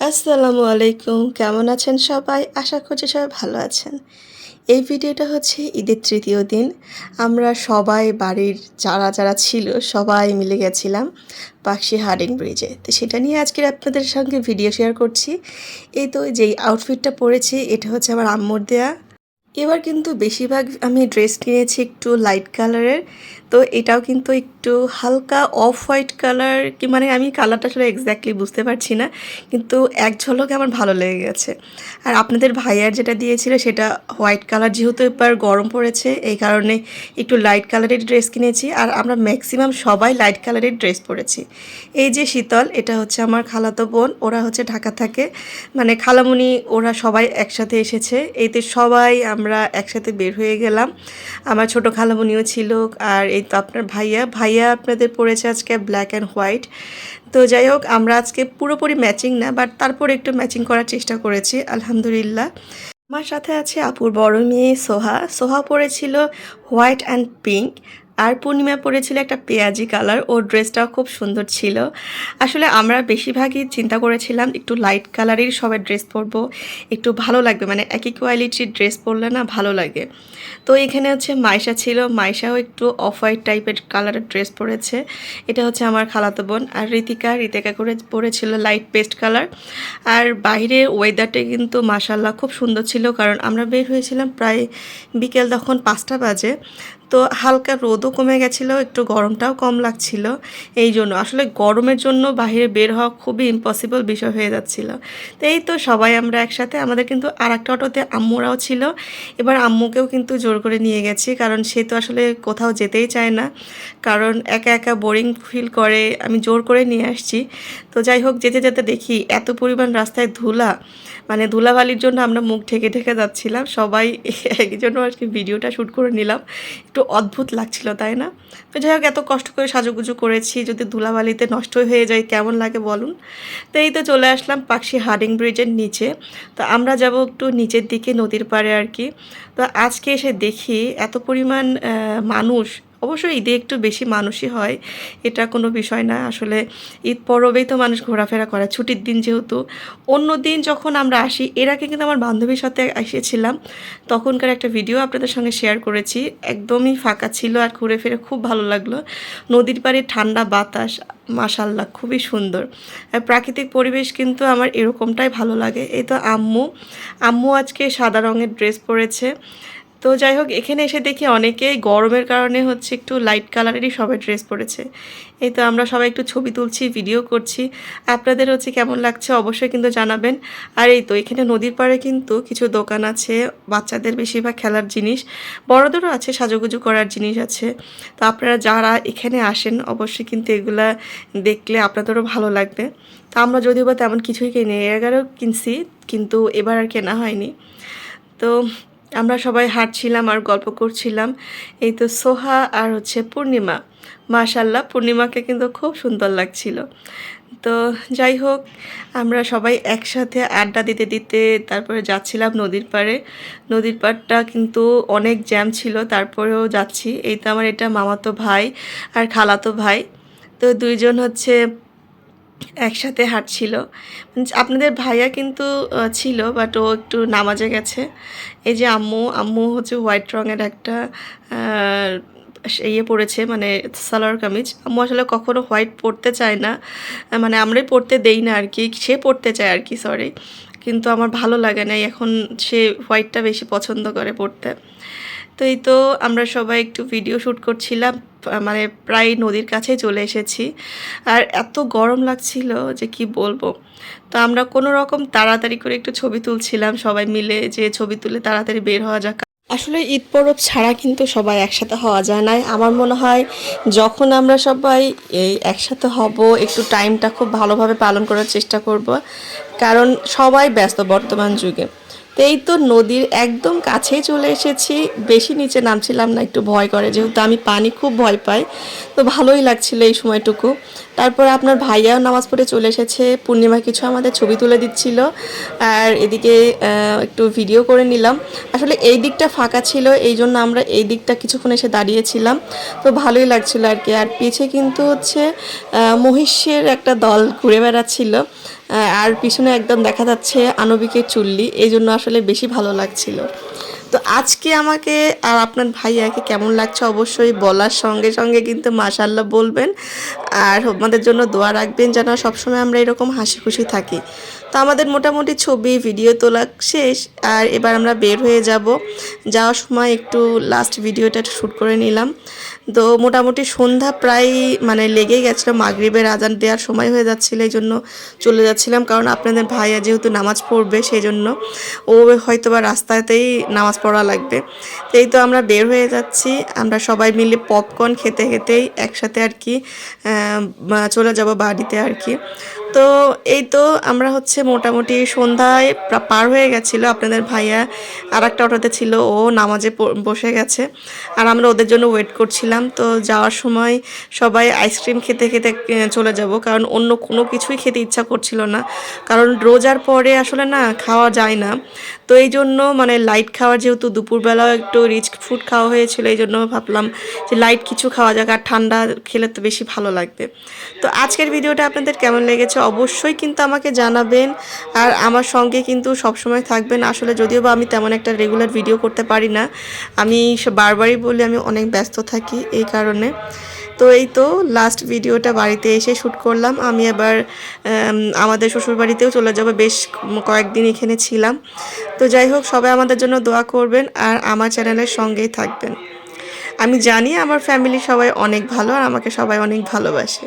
আসসালামু আলাইকুম, কেমন আছেন সবাই? আশা করছি সবাই ভালো আছেন। এই ভিডিওটা হচ্ছে ঈদের তৃতীয় দিন। আমরা সবাই বাড়ির যারা যারা ছিল, সবাই মিলে গেছিলাম পাকশি হার্ডিং ব্রিজে। তো সেটা নিয়ে আজকের আপনাদের সঙ্গে ভিডিও শেয়ার করছি। এই তো যেই আউটফিটটা পরেছি, এটা হচ্ছে আমার আম্মুর দেয়া। এবার কিন্তু বেশিরভাগ আমি ড্রেস কিনেছি একটু লাইট কালারের তো এটাও কিন্তু একটু হালকা অফ হোয়াইট কালার কি মানে আমি কালারটা আসলে এক্স্যাক্টলি বুঝতে পারছি না, কিন্তু এক ঝলকে আমার ভালো লেগে গেছে। আর আপনাদের ভাইয়ার যেটা দিয়েছিল সেটা হোয়াইট কালার যেহেতু এবার গরম পড়েছে, এই কারণে একটু লাইট কালারের ড্রেস কিনেছি, আর আমরা ম্যাক্সিমাম সবাই লাইট কালারের ড্রেস পরেছি। এই যে শীতল, এটা হচ্ছে আমার খালাতো বোন, ওরা হচ্ছে ঢাকা থাকে মানে খালামুনি, ওরা সবাই একসাথে এসেছে এইতে সবাই আমরা একসাথে বের হয়ে গেলাম। আমার ছোট খালামুনিও ছিল আর এই তো আপনার ভাইয়া। ভাইয়া আপনাদের পড়েছে আজকে ব্ল্যাক অ্যান্ড হোয়াইট তো যাই হোক, আমরা আজকে পুরোপুরি ম্যাচিং না বাট তারপর একটু ম্যাচিং করার চেষ্টা করেছি, আলহামদুলিল্লাহ। আমার সাথে আছে আপুর বড় মেয়ে সোহা। সোহা পরেছিল হোয়াইট অ্যান্ড পিঙ্ক আর পূর্ণিমা পরেছিল একটা পেঁয়াজি কালার। ওর ড্রেসটাও খুব সুন্দর ছিল। আসলে আমরা বেশিরভাগই চিন্তা করেছিলাম, একটু লাইট কালারের সবাই ড্রেস পরবো, একটু ভালো লাগবে। মানে একই কোয়ালিটির ড্রেস পরলে না ভালো লাগে। তো এখানে হচ্ছে মাইশা ছিল। মাইশাও একটু অফ হোয়াইট টাইপের কালারের ড্রেস পরেছে। এটা হচ্ছে আমার খালাতো বোন। আর ঋতিকা ঋতিকা করে পরেছিল লাইট পেস্ট কালার আর বাইরের ওয়েদারটা কিন্তু মাসাল্লাহ খুব সুন্দর ছিল। কারণ আমরা বের হয়েছিলাম প্রায় বিকেল তখন পাঁচটা বাজে। তো হালকা রোদও কমে গেছিল, একটু গরমটাও কম লাগছিল। এই জন্য আসলে গরমের জন্য বাইরে বের হওয়া খুবই ইম্পসিবল বিষয় হয়ে যাচ্ছিল। তো এই তো সবাই আমরা একসাথে, আমাদের কিন্তু আর একটা অটোতে আম্মুরাও ছিল। এবার আম্মুকেও কিন্তু জোর করে নিয়ে গেছি, কারণ সে তো আসলে কোথাও যেতেই চায় না। কারণ একা একা বোরিং ফিল করে, আমি জোর করে নিয়ে আসছি। তো যাই হোক, যেতে যেতে দেখি এত পরিমাণ রাস্তায় ধুলা। মানে ধুলাবালির জন্য আমরা মুখ ঢেকে ঢেকে যাচ্ছিলাম। সবাই এই জন্য আর কি ভিডিওটা শ্যুট করে নিলাম। একটু অদ্ভুত লাগছিল, তাই না? তো যাই হোক, এত কষ্ট করে সাজুগুজু করেছি, যদি ধুলাবালিতে নষ্ট হয়ে যায়, কেমন লাগে বলুন? তো এই তো চলে আসলাম পাখি হার্ডিং ব্রিজের নিচে। তো আমরা যাব একটু নিচের দিকে, নদীর পাড়ে আর কি। তো আজকে এসে দেখি এত পরিমাণ মানুষ অবশ্যই ঈদে একটু বেশি মানুষই হয়, এটা কোনো বিষয় না। আসলে ঈদ পরবেই তো মানুষ ঘোরাফেরা করে, ছুটির দিন যেহেতু। অন্য দিন যখন আমরা আসি, এর আগে কিন্তু আমার বান্ধবীর সাথে এসেছিলাম, তখনকার একটা ভিডিও আপনাদের সঙ্গে শেয়ার করেছি। একদমই ফাঁকা ছিল আর ঘুরে ফিরে খুব ভালো লাগল। নদীর পাড়ে ঠান্ডা বাতাস মাশাল্লাহ খুবই সুন্দর। আর প্রাকৃতিক পরিবেশ কিন্তু আমার এরকমটাই ভালো লাগে। এই তো আম্মু আম্মু আজকে সাদা রঙের ড্রেস পরেছে। তো যাই হোক, এখানে এসে দেখি অনেকেই গরমের কারণে হচ্ছে একটু লাইট কালারেরই সবাই ড্রেস পরেছে। এই তো আমরা সবাই একটু ছবি তুলছি ভিডিও করছি। আপনাদের হচ্ছে কেমন লাগছে অবশ্যই কিন্তু জানাবেন। আর এই তো, এখানে নদীর পাড়ে কিন্তু কিছু দোকান আছে, বাচ্চাদের বেশিরভাগ খেলার জিনিস। বড়দেরও আছে, সাজুগুজু করার জিনিস আছে। তো আপনারা যারা এখানে আসেন, অবশ্যই কিন্তু এগুলা দেখলে আপনাদেরও ভালো লাগবে। তো আমরা যদিও বা তেমন কিছুই কিনি আগেও কিনছি, কিন্তু এবার আর কেনা হয়নি। তো আমরা সবাই হাঁটছিলাম আর গল্প করছিলাম। এই তো সোহা আর হচ্ছে পূর্ণিমা। মাশাল্লাহ পূর্ণিমাকে কিন্তু খুব সুন্দর লাগছিল। তো যাই হোক, আমরা সবাই একসাথে আড্ডা দিতে দিতে তারপরে যাচ্ছিলাম নদীর পাড়ে। নদীর পাড়টা কিন্তু অনেক জ্যাম ছিল, তারপরেও যাচ্ছি। এই তো আমার এটা মামাতো ভাই আর খালাতো ভাই। তো দুইজন হচ্ছে একসাথে হাঁটছিল। আপনাদের ভাইয়া কিন্তু ছিল বাট ও একটু নামাজে গেছে। এই যে আম্মু আম্মু হচ্ছে হোয়াইট রঙের একটা ইয়ে পড়েছে মানে সালোয়ার কামিজ। আম্মু আসলে কখনো হোয়াইট পরতে চায় না। মানে আমরাই পরতে দেই না আর কি, সে পরতে চায় আর কি সরি কিন্তু আমার ভালো লাগে না এখন সে হোয়াইটটা বেশি পছন্দ করে পড়তে। তো এই তো আমরা সবাই একটু ভিডিও শ্যুট করছিলাম মানে প্রায় নদীর কাছে চলে এসেছি। আর এত গরম লাগছিল যে কি বলব। তো আমরা কোনো রকম তাড়াতাড়ি করে একটু ছবি তুলছিলাম সবাই মিলে যে ছবি তুলে তাড়াতাড়ি বের হওয়া যাক। আসলে ঈদ পরব ছাড়া কিন্তু সবাই একসাথে হওয়া যায় না আমার মনে হয় যখন আমরা সবাই এই একসাথে হব, একটু টাইমটা খুব ভালোভাবে পালন করার চেষ্টা করব। কারণ সবাই ব্যস্ত বর্তমান যুগে। তো এই তো নদীর একদম কাছেই চলে এসেছি, বেশি নিচে নামছিলাম না, একটু ভয় করে, যেহেতু আমি পানি খুব ভয় পাই, তো ভালোই লাগছিল এই সময়টুকু। তারপর আপনার ভাইয়াও নামাজ পড়ে চলে এসেছে, পূর্ণিমা কিছু আমাদের ছবি তুলে দিচ্ছিল, আর এদিকে একটু ভিডিও করে নিলাম। আসলে এই দিকটা ফাঁকা ছিল, এই জন্য আমরা এই দিকটা কিছুক্ষণ এসে দাঁড়িয়েছিলাম, তো ভালোই লাগছিল আর কি। আর পিছে কিন্তু হচ্ছে মহিষের একটা দল ঘুরে বেড়াচ্ছিল আর পিছনে একদম দেখা যাচ্ছে আনবিকের চুল্লি, এই জন্য আসলে বেশি ভালো লাগছিল। তো আজকে আমাকে আর আপনার ভাইয়াকে কেমন লাগছে অবশ্যই বলার সঙ্গে সঙ্গে কিন্তু মাশাল্লাহ বলবেন। আর আমাদের জন্য দোয়া রাখবেন যেন সবসময় আমরা এরকম হাসি খুশি থাকি। তো আমাদের মোটামুটি ছবি ভিডিও তোলা শেষ আর এবার আমরা বের হয়ে যাব। যাওয়ার সময় একটু লাস্ট ভিডিওটা শ্যুট করে নিলাম। তো মোটামুটি সন্ধ্যা প্রায় মানে লেগেই গেছিল, মাগরিবের আজান দেওয়ার সময় হয়ে যাচ্ছিল, এই জন্য চলে যাচ্ছিলাম। কারণ আপনাদের ভাইয়া যেহেতু নামাজ পড়বে সেই জন্য ও হয়তো বা রাস্তাতেই নামাজ পড়া লাগবে। তো এই তো আমরা বের হয়ে যাচ্ছি। আমরা সবাই মিলে পপকর্ন খেতে খেতেই একসাথে আর কি চলে যাব বাড়িতে আর কি। তো এই তো আমরা হচ্ছে মোটামুটি সন্ধ্যায় প্রা- হয়ে গেছিল আপনাদের ভাইয়া। আর একটা অটোতে ছিল, ও নামাজে বসে গেছে। আর আমরা ওদের জন্য ওয়েট করছিলাম। তো যাওয়ার সময় সবাই আইসক্রিম খেতে খেতে চলে যাব। কারণ অন্য কোনো কিছুই খেতে ইচ্ছা করছিল না। কারণ রোজার পরে আসলে না খাওয়া যায় না। তো এই জন্য মানে লাইট খাওয়া যেহেতু দুপুরবেলাও একটু রিচ ফুড খাওয়া হয়েছিল, এই জন্য ভাবলাম যে লাইট কিছু খাওয়া যাক। আর ঠান্ডা খেলে তো বেশি ভালো লাগবে। তো আজকের ভিডিওটা আপনাদের কেমন লেগেছে অবশ্যই কিন্তু আমাকে জানাবেন আর আমার সঙ্গে কিন্তু সবসময় থাকবেন। আসলে যদিও বা আমি তেমন একটা রেগুলার ভিডিও করতে পারি না আমি বারবারই বলি আমি অনেক ব্যস্ত থাকি এই কারণে। তো এই তো লাস্ট ভিডিওটা বাড়িতে এসে শ্যুট করলাম। আমি উম, আমাদের শ্বশুরবাড়িতেও চলে যাব বেশ কয়েকদিন এখানে ছিলাম। তো যাই হোক সবাই আমাদের জন্য দোয়া করবেন আর আমার চ্যানেলের সঙ্গেই থাকবেন। আমি জানি আমার ফ্যামিলি সবাই অনেক ভালো আর আমাকে সবাই অনেক ভালোবাসে।